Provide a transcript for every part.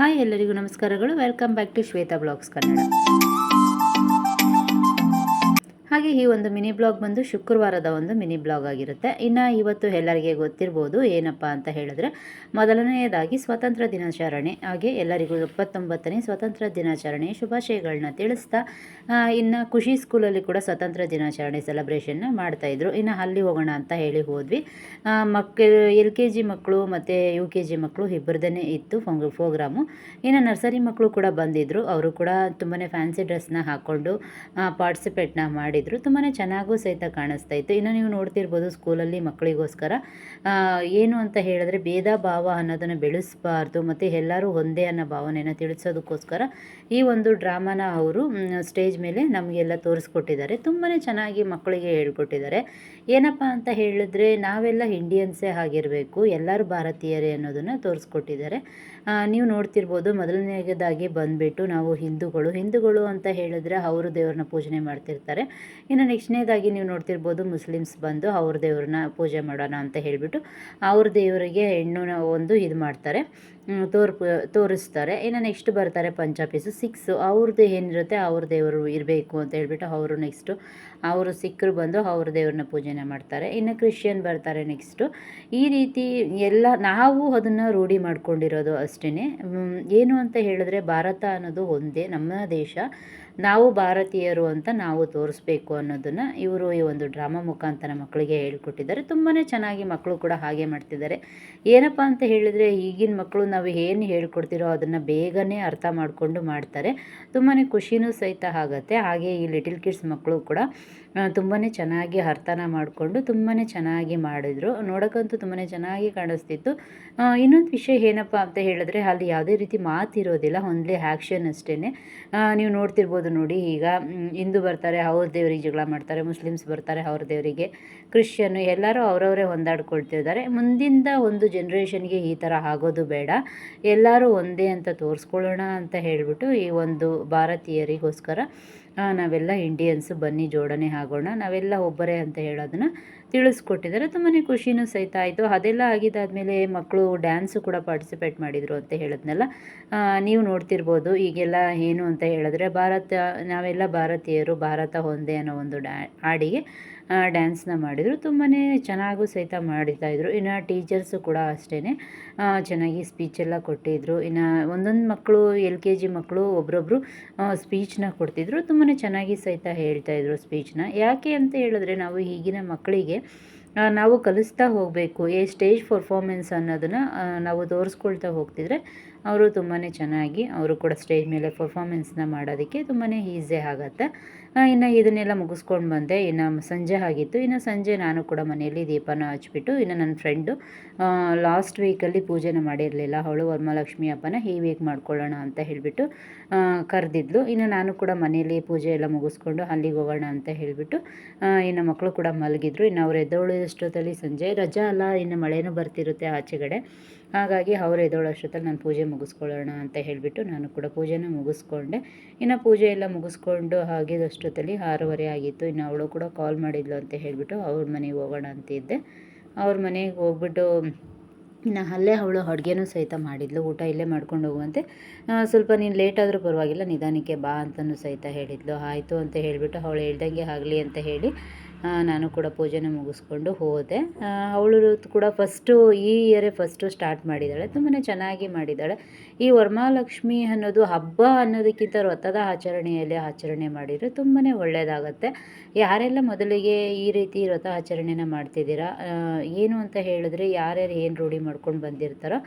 Hi ಎಲ್ಲರಿಗೂ ನಮಸ್ಕಾರಗಳು. Welcome back to Shweta blogs Kannada. ಹಾಗೆ ಈ ಒಂದು ಮಿನಿ ಬ್ಲಾಗ್ ಬಂದು ಶುಕ್ರವಾರದ ಒಂದು ಮಿನಿ ಬ್ಲಾಗ್ ಆಗಿರುತ್ತೆ. ಇನ್ನು ಇವತ್ತು ಎಲ್ಲರಿಗೆ ಗೊತ್ತಿರ್ಬೋದು ಏನಪ್ಪ ಅಂತ ಹೇಳಿದ್ರೆ, ಮೊದಲನೆಯದಾಗಿ ಸ್ವಾತಂತ್ರ್ಯ ದಿನಾಚರಣೆ. ಹಾಗೆ ಎಲ್ಲರಿಗೂ ಇಪ್ಪತ್ತೊಂಬತ್ತನೇ ಸ್ವಾತಂತ್ರ್ಯ ದಿನಾಚರಣೆ ಶುಭಾಶಯಗಳನ್ನ ತಿಳಿಸ್ತಾ ಇನ್ನು ಖುಷಿ ಸ್ಕೂಲಲ್ಲಿ ಕೂಡ ಸ್ವಾತಂತ್ರ್ಯ ದಿನಾಚರಣೆ ಸೆಲೆಬ್ರೇಷನ್ನ ಮಾಡ್ತಾಯಿದ್ರು ಇನ್ನು ಅಲ್ಲಿ ಹೋಗೋಣ ಅಂತ ಹೇಳಿ ಹೋದ್ವಿ. ಮಕ್ಕಳು, ಎಲ್ ಕೆ ಜಿ ಮಕ್ಕಳು ಮತ್ತು ಯು ಕೆ ಜಿ ಮಕ್ಕಳು ಇಬ್ಬರದೇ ಇತ್ತು ಫಂಗ್, ಪ್ರೋಗ್ರಾಮು. ಇನ್ನು ನರ್ಸರಿ ಮಕ್ಕಳು ಕೂಡ ಬಂದಿದ್ದರು ಅವರು ಕೂಡ ತುಂಬಾ ಫ್ಯಾನ್ಸಿ ಡ್ರೆಸ್ನ ಹಾಕ್ಕೊಂಡು ಪಾರ್ಟಿಸಿಪೇಟ್ನ ಮಾಡಿದರು. ತುಂಬಾ ಚೆನ್ನಾಗೂ ಸಹಿತ ಕಾಣಿಸ್ತಾ ಇತ್ತು. ಇನ್ನು ನೀವು ನೋಡ್ತಿರ್ಬೋದು ಸ್ಕೂಲಲ್ಲಿ ಮಕ್ಕಳಿಗೋಸ್ಕರ ಏನು ಅಂತ ಹೇಳಿದ್ರೆ ಭೇದ ಭಾವ ಅನ್ನೋದನ್ನು ಬೆಳೆಸಬಾರ್ದು ಮತ್ತು ಎಲ್ಲರೂ ಒಂದೇ ಅನ್ನೋ ಭಾವನೆಯನ್ನು ತಿಳಿಸೋದಕ್ಕೋಸ್ಕರ ಈ ಒಂದು ಡ್ರಾಮಾನ ಅವರು ಸ್ಟೇಜ್ ಮೇಲೆ ನಮಗೆಲ್ಲ ತೋರಿಸ್ಕೊಟ್ಟಿದ್ದಾರೆ. ತುಂಬಾ ಚೆನ್ನಾಗಿ ಮಕ್ಕಳಿಗೆ ಹೇಳ್ಕೊಟ್ಟಿದ್ದಾರೆ. ಏನಪ್ಪ ಅಂತ ಹೇಳಿದ್ರೆ ನಾವೆಲ್ಲ ಇಂಡಿಯನ್ಸೇ ಆಗಿರಬೇಕು, ಎಲ್ಲರೂ ಭಾರತೀಯರೇ ಅನ್ನೋದನ್ನು ತೋರಿಸ್ಕೊಟ್ಟಿದ್ದಾರೆ. ನೀವು ನೋಡ್ತಿರ್ಬೋದು ಮೊದಲನೇದಾಗಿ ಬಂದುಬಿಟ್ಟು ನಾವು ಹಿಂದೂಗಳು. ಹಿಂದೂಗಳು ಅಂತ ಹೇಳಿದ್ರೆ ಅವರು ದೇವ್ರನ್ನ ಪೂಜನೆ ಮಾಡ್ತಿರ್ತಾರೆ. ಇನ್ನು ನೆಕ್ಸ್ಟ್ನೇದಾಗಿ ನೀವು ನೋಡ್ತಿರ್ಬೋದು ಮುಸ್ಲಿಮ್ಸ್ ಬಂದು ಅವ್ರ ದೇವ್ರನ್ನ ಪೂಜೆ ಮಾಡೋಣ ಅಂತ ಹೇಳಿಬಿಟ್ಟು ಅವ್ರ ದೇವರಿಗೆ ಹೆಣ್ಣುನ ಒಂದು ಇದು ಮಾಡ್ತಾರೆ ತೋರ್ ತೋರಿಸ್ತಾರೆ. ಇನ್ನು ನೆಕ್ಸ್ಟ್ ಬರ್ತಾರೆ ಪಂಜಾಬೀಸು ಸಿಕ್ಸು. ಅವ್ರದ್ದು ಏನಿರುತ್ತೆ ಅವ್ರ ದೇವರು ಇರಬೇಕು ಅಂತ ಹೇಳಿಬಿಟ್ಟು ಅವರು ನೆಕ್ಸ್ಟು ಅವರು ಸಿಕ್ಕರು ಬಂದು ಅವ್ರ ದೇವ್ರನ್ನ ಪೂಜೆನ ಮಾಡ್ತಾರೆ. ಇನ್ನು ಕ್ರಿಶ್ಚಿಯನ್ ಬರ್ತಾರೆ ನೆಕ್ಸ್ಟು. ಈ ರೀತಿ ಎಲ್ಲ ನಾವು ಅದನ್ನು ರೂಢಿ ಮಾಡ್ಕೊಂಡಿರೋದು ಅಷ್ಟೇ ಏನು ಅಂತ ಹೇಳಿದ್ರೆ ಭಾರತ ಅನ್ನೋದು ಒಂದೇ ನಮ್ಮ ದೇಶ. ನಾವು ಭಾರತೀಯರು ಅಂತ ನಾವು ತೋರಿಸ್ಬೇಕು. ಅನ್ನೋದನ್ನು ಇವರು ಈ ಒಂದು ಡ್ರಾಮಾ ಮುಖಾಂತರ ಮಕ್ಕಳಿಗೆ ಹೇಳ್ಕೊಟ್ಟಿದ್ದಾರೆ. ತುಂಬಾ ಚೆನ್ನಾಗಿ ಮಕ್ಕಳು ಕೂಡ ಹಾಗೆ ಮಾಡ್ತಿದ್ದಾರೆ. ಏನಪ್ಪ ಅಂತ ಹೇಳಿದರೆ ಈಗಿನ ಮಕ್ಕಳು ನಾವು ಏನು ಹೇಳ್ಕೊಡ್ತಿರೋ ಅದನ್ನು ಬೇಗನೆ ಅರ್ಥ ಮಾಡಿಕೊಂಡು ಮಾಡ್ತಾರೆ. ತುಂಬಾ ಖುಷಿನೂ ಸಹಿತ ಆಗುತ್ತೆ. ಹಾಗೆ ಈ ಲಿಟಿಲ್ ಕಿಡ್ಸ್ ಮಕ್ಕಳು ಕೂಡ ತುಂಬಾ ಚೆನ್ನಾಗಿ ಅರ್ಥನ ಮಾಡಿಕೊಂಡು ತುಂಬಾ ಚೆನ್ನಾಗಿ ಮಾಡಿದರು. ನೋಡೋಕ್ಕಂತೂ ತುಂಬಾ ಚೆನ್ನಾಗಿ ಕಾಣಿಸ್ತಿತ್ತು. ಇನ್ನೊಂದು ವಿಷಯ ಏನಪ್ಪ ಅಂತ ಹೇಳಿದ್ರೆ ಅಲ್ಲಿ ಯಾವುದೇ ರೀತಿ ಮಾತಿರೋದಿಲ್ಲ ಒಂದೇ ಆ್ಯಕ್ಷನ್ ಅಷ್ಟೇ ನೀವು ನೋಡ್ತಿರ್ಬೋದು ನೋಡಿ ಈಗ ಹಿಂದೂ ಬರ್ತಾರೆ ಅವ್ರ ದೇವರಿಗೆ ಜಗಳ ಮಾಡ್ತಾರೆ, ಮುಸ್ಲಿಮ್ಸ್ ಬರ್ತಾರೆ ಅವ್ರ ದೇವರಿಗೆ. ಕ್ರಿಶ್ಚಿಯನ್ನು ಎಲ್ಲರೂ ಅವರವರೇ ಹೊಂದಾಡ್ಕೊಳ್ತಿದ್ದಾರೆ. ಮುಂದಿಂದ ಒಂದು ಜನ್ರೇಷನ್ಗೆ ಈ ಥರ ಆಗೋದು ಬೇಡ. ಎಲ್ಲರೂ ಒಂದೇ ಅಂತ ತೋರಿಸ್ಕೊಳ್ಳೋಣ ಅಂತ ಹೇಳಿಬಿಟ್ಟು ಈ ಒಂದು ಭಾರತೀಯರಿಗೋಸ್ಕರ ನಾವೆಲ್ಲ ಇಂಡಿಯನ್ಸು ಬನ್ನಿ, ಜೋಡಣೆ ಆಗೋಣ. ನಾವೆಲ್ಲ ಒಬ್ಬರೇ ಅಂತ ಹೇಳೋದನ್ನು ತಿಳಿಸ್ಕೊಟ್ಟಿದ್ದಾರೆ. ತುಂಬಾ ಖುಷಿನೂ ಸಹಿತ ಆಯಿತು. ಅದೆಲ್ಲ ಆಗಿದ್ದಾದಮೇಲೆ ಮಕ್ಕಳು ಡ್ಯಾನ್ಸು ಕೂಡ ಪಾರ್ಟಿಸಿಪೇಟ್ ಮಾಡಿದರು ಅಂತ ಹೇಳಿದ್ನಲ್ಲ. ನೀವು ನೋಡ್ತಿರ್ಬೋದು ಈಗೆಲ್ಲ ಏನು ಅಂತ ಹೇಳಿದ್ರೆ ಭಾರತ, ನಾವೆಲ್ಲ ಭಾರತೀಯರು ಭಾರತ ಒಂದೇ ಅನ್ನೋ ಒಂದು ಡ್ಯಾ, ಹಾಡಿಗೆ. ಡ್ಯಾನ್ಸ್ನ ಮಾಡಿದರು. ತುಂಬಾ ಚೆನ್ನಾಗೂ ಸಹಿತ ಮಾಡಿತಾಯಿದ್ರು ಇನ್ನು ಟೀಚರ್ಸು ಕೂಡ ಅಷ್ಟೇ ಚೆನ್ನಾಗಿ ಸ್ಪೀಚೆಲ್ಲ ಕೊಟ್ಟಿದ್ದರು ಇನ್ನು ಒಂದೊಂದು ಮಕ್ಕಳು ಎಲ್ ಕೆ ಜಿ ಮಕ್ಕಳು ಒಬ್ಬರೊಬ್ಬರು ಸ್ಪೀಚ್ನ ಕೊಡ್ತಿದ್ರು. ತುಂಬಾ ಚೆನ್ನಾಗಿ ಸಹಿತ ಹೇಳ್ತಾಯಿದ್ರು ಸ್ಪೀಚ್ನ ಯಾಕೆ ಅಂತ ಹೇಳಿದ್ರೆ ನಾವು ಈಗಿನ ಮಕ್ಕಳಿಗೆ ನಾವು ಕಲಿಸ್ತಾ ಹೋಗಬೇಕು. ಈ ಸ್ಟೇಜ್ ಪರ್ಫಾರ್ಮೆನ್ಸ್ ಅನ್ನೋದನ್ನು ನಾವು ತೋರಿಸ್ಕೊಳ್ತಾ ಹೋಗ್ತಿದ್ರೆ ಅವರು ತುಂಬಾ ಚೆನ್ನಾಗಿ ಅವರು ಕೂಡ ಸ್ಟೇಜ್ ಮೇಲೆ ಪರ್ಫಾಮೆನ್ಸ್ನ ಮಾಡೋದಕ್ಕೆ ತುಂಬಾ ಈಸಿ ಆಗುತ್ತೆ. ಇನ್ನು ಇದನ್ನೆಲ್ಲ ಮುಗಿಸ್ಕೊಂಡು ಬಂದೆ. ಇನ್ನು ಸಂಜೆ ಆಗಿತ್ತು. ಇನ್ನು ಸಂಜೆ ನಾನು ಕೂಡ ಮನೆಯಲ್ಲಿ ದೀಪನ ಹಚ್ಬಿಟ್ಟು, ಇನ್ನು ನನ್ನ ಫ್ರೆಂಡು ಲಾಸ್ಟ್ ವೀಕಲ್ಲಿ ಪೂಜೆನ ಮಾಡಿರಲಿಲ್ಲ. ಅವಳು ವರಮಹಾಲಕ್ಷ್ಮಿ ಹಬ್ಬನ ಈ ವೀಕ್ ಮಾಡ್ಕೊಳ್ಳೋಣ? ಅಂತ ಹೇಳಿಬಿಟ್ಟು ಕರೆದಿದ್ಲು. ಇನ್ನು ನಾನು ಕೂಡ ಮನೆಯಲ್ಲಿ ಪೂಜೆ ಎಲ್ಲ ಮುಗಿಸ್ಕೊಂಡು ಅಲ್ಲಿಗೆ ಹೋಗೋಣ ಅಂತ ಹೇಳಿಬಿಟ್ಟು ಇನ್ನು ಮಕ್ಕಳು ಕೂಡ ಮಲಗಿದ್ರು. ಇನ್ನು ಅವ್ರು ಎದ್ದೊಳೋಷ್ಟೊತ್ತಲ್ಲಿ ಸಂಜೆ? ರಜಾ ಅಲ್ಲ, ಇನ್ನು ಮಳೆನೂ ಬರ್ತಿರುತ್ತೆ ಆಚೆಗಡೆ. ಹಾಗಾಗಿ ಅವ್ರು ಎದ್ದೊಳೋಷ್ಟೊತ್ತಲ್ಲಿ ನಾನು ಪೂಜೆ ಮುಗಿಸ್ಕೊಳ್ಳೋಣ ಅಂತ ಹೇಳಿಬಿಟ್ಟು ನಾನು ಕೂಡ ಪೂಜೆನ ಮುಗಿಸ್ಕೊಂಡೆ. ಇನ್ನು ಪೂಜೆ ಎಲ್ಲ ಮುಗಿಸ್ಕೊಂಡು ಆಗಿದ್ದಷ್ಟೊತ್ತಲ್ಲಿ ಆರೂವರೆ ಆಗಿತ್ತು. ಇನ್ನು ಅವಳು ಕೂಡ ಕಾಲ್ ಮಾಡಿದ್ಲು ಅಂತ ಹೇಳಿಬಿಟ್ಟು ಅವ್ರ ಮನೆಗೆ ಹೋಗೋಣ ಅಂತಿದ್ದೆ. ಅವ್ರ ಮನೆಗೆ ಹೋಗ್ಬಿಟ್ಟು ಇನ್ನು ಅಲ್ಲೇ ಅವಳು ಅಡುಗೆನೂ ಸಹಿತ ಮಾಡಿದ್ಲು. ಊಟ ಇಲ್ಲೇ ಮಾಡ್ಕೊಂಡು ಹೋಗುವಂತೆ. ಸ್ವಲ್ಪ ನೀನು ಲೇಟ್ ಆದರೂ ಪರವಾಗಿಲ್ಲ, ನಿಧಾನಕ್ಕೆ ಬಾ ಅಂತಲೂ ಸಹಿತ ಹೇಳಿದ್ಲು. ಆಯಿತು ಅಂತ ಹೇಳಿಬಿಟ್ಟು ಅವಳು ಹೇಳ್ದಂಗೆ ಆಗಲಿ ಅಂತ ಹೇಳಿ ನಾನು ಕೂಡ ಪೂಜೆನ ಮುಗಿಸ್ಕೊಂಡು ಹೋದೆ. ಅವಳು ಕೂಡ ಫಸ್ಟು ಈ ಇಯರೇ ಫಸ್ಟು ಸ್ಟಾರ್ಟ್ ಮಾಡಿದ್ದಾಳೆ. ತುಂಬಾ ಚೆನ್ನಾಗಿ ಮಾಡಿದ್ದಾಳೆ. ಈ ವರಮಹಾಲಕ್ಷ್ಮಿ ಅನ್ನೋದು ಹಬ್ಬ ಅನ್ನೋದಕ್ಕಿಂತ ವ್ರತದ ಆಚರಣೆಯಲ್ಲಿ ಆಚರಣೆ ಮಾಡಿದರೆ ತುಂಬಾ ಒಳ್ಳೆಯದಾಗತ್ತೆ ಯಾರೆಲ್ಲ ಮೊದಲಿಗೆ ಈ ರೀತಿ ವ್ರತ ಆಚರಣೆನ ಮಾಡ್ತಿದ್ದೀರಾ? ಏನು ಅಂತ ಹೇಳಿದ್ರೆ ಯಾರ್ಯಾರು ಏನು ರೂಢಿ ಮಾಡ್ಕೊಂಡು ಬಂದಿರ್ತಾರೋ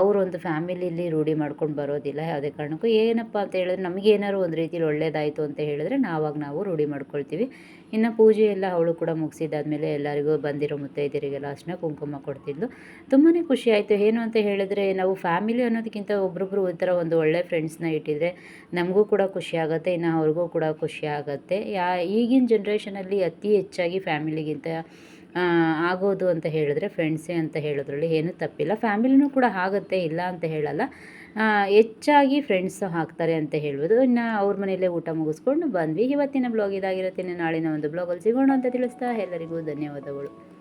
ಅವರೊಂದು ಫ್ಯಾಮಿಲಿಲಿ ರೂಢಿ ಮಾಡ್ಕೊಂಡು ಬರೋದಿಲ್ಲ. ಯಾವುದೇ ಕಾರಣಕ್ಕೂ ಏನಪ್ಪ ಅಂತ ಹೇಳಿದ್ರೆ ನಮಗೇನಾದ್ರು ಒಂದು ರೀತಿಯಲ್ಲಿ ಒಳ್ಳೇದಾಯಿತು ಅಂತ ಹೇಳಿದ್ರೆ ನಾವಾಗ ನಾವು ರೂಢಿ ಮಾಡ್ಕೊಳ್ತೀವಿ. ಇನ್ನು ಪೂಜೆ ಎಲ್ಲ ಅವಳು ಕೂಡ ಮುಗಿಸಿದ್ದಾದಮೇಲೆ ಎಲ್ಲರಿಗೂ ಬಂದಿರೋ ಮುತ್ತೈದೆಯರಿಗೆಲ್ಲ ಅಷ್ಟನ್ನ ಕುಂಕುಮ ಕೊಡ್ತಿದ್ಲು. ತುಂಬಾ ಖುಷಿ ಆಯಿತು. ಏನು ಅಂತ ಹೇಳಿದ್ರೆ, ನಾವು ಫ್ಯಾಮಿಲಿ ಅನ್ನೋದಕ್ಕಿಂತ ಒಬ್ರೊಬ್ರು ಈ ಒಂದು ಒಳ್ಳೆ ಫ್ರೆಂಡ್ಸ್ನ ಇಟ್ಟಿದ್ರೆ ನಮಗೂ ಕೂಡ ಖುಷಿ ಆಗುತ್ತೆ, ಇನ್ನು ಅವ್ರಿಗೂ ಕೂಡ ಖುಷಿ ಆಗುತ್ತೆ. ಯಾ, ಈಗಿನ ಜನ್ರೇಷನಲ್ಲಿ ಅತಿ ಹೆಚ್ಚಾಗಿ ಫ್ಯಾಮಿಲಿಗಿಂತ ಆಗೋದು ಅಂತ ಹೇಳಿದ್ರೆ ಫ್ರೆಂಡ್ಸೇ ಅಂತ ಹೇಳೋದ್ರಲ್ಲಿ ಏನೂ ತಪ್ಪಿಲ್ಲ. ಫ್ಯಾಮಿಲಿನೂ ಕೂಡ ಆಗುತ್ತೆ, ಇಲ್ಲ ಅಂತ ಹೇಳಲ್ಲ. ಹೆಚ್ಚಾಗಿ ಫ್ರೆಂಡ್ಸು ಹಾಕ್ತಾರೆ ಅಂತ ಹೇಳ್ಬೋದು. ಇನ್ನು ಅವ್ರ ಮನೆಯಲ್ಲೇ ಊಟ ಮುಗಿಸ್ಕೊಂಡು ಬಂದ್ವಿ. ಇವತ್ತಿನ ಬ್ಲಾಗ್ ಇದಾಗಿರುತ್ತೆ. ನಾಳಿನ ಒಂದು ಬ್ಲಾಗಲ್ಲಿ ಸಿಗೋಣ ಅಂತ ತಿಳಿಸ್ತಾ ಎಲ್ಲರಿಗೂ ಧನ್ಯವಾದಗಳು.